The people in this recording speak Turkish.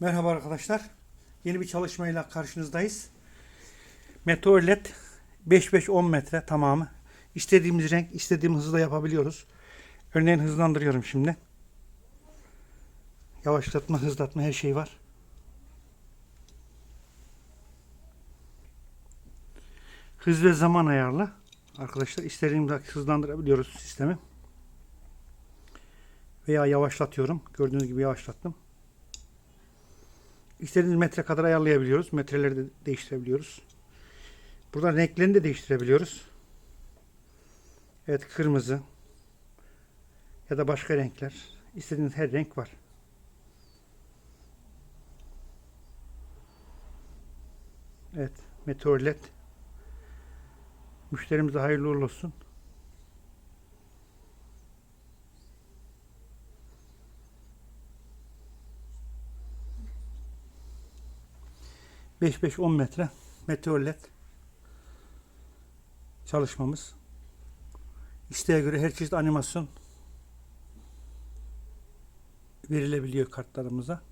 Merhaba arkadaşlar. Yeni bir çalışmayla karşınızdayız. Meteor LED 5-5-10 metre tamamı. İstediğimiz renk, istediğimiz hızda yapabiliyoruz. Örneğin hızlandırıyorum şimdi. Yavaşlatma, hızlatma her şey var. Hız ve zaman ayarlı. Arkadaşlar istediğimiz hızlandırabiliyoruz sistemi. Veya yavaşlatıyorum. Gördüğünüz gibi yavaşlattım. İstediğiniz metre kadar ayarlayabiliyoruz. Metreleri de değiştirebiliyoruz. Buradan renklerini de değiştirebiliyoruz. Evet kırmızı ya da başka renkler. İstediğiniz her renk var. Evet meteor led. Müşterimize hayırlı uğurlu olsun. Beş beş on metre meteor led çalışmamız. İsteğe göre her çeşit animasyon verilebiliyor kartlarımıza.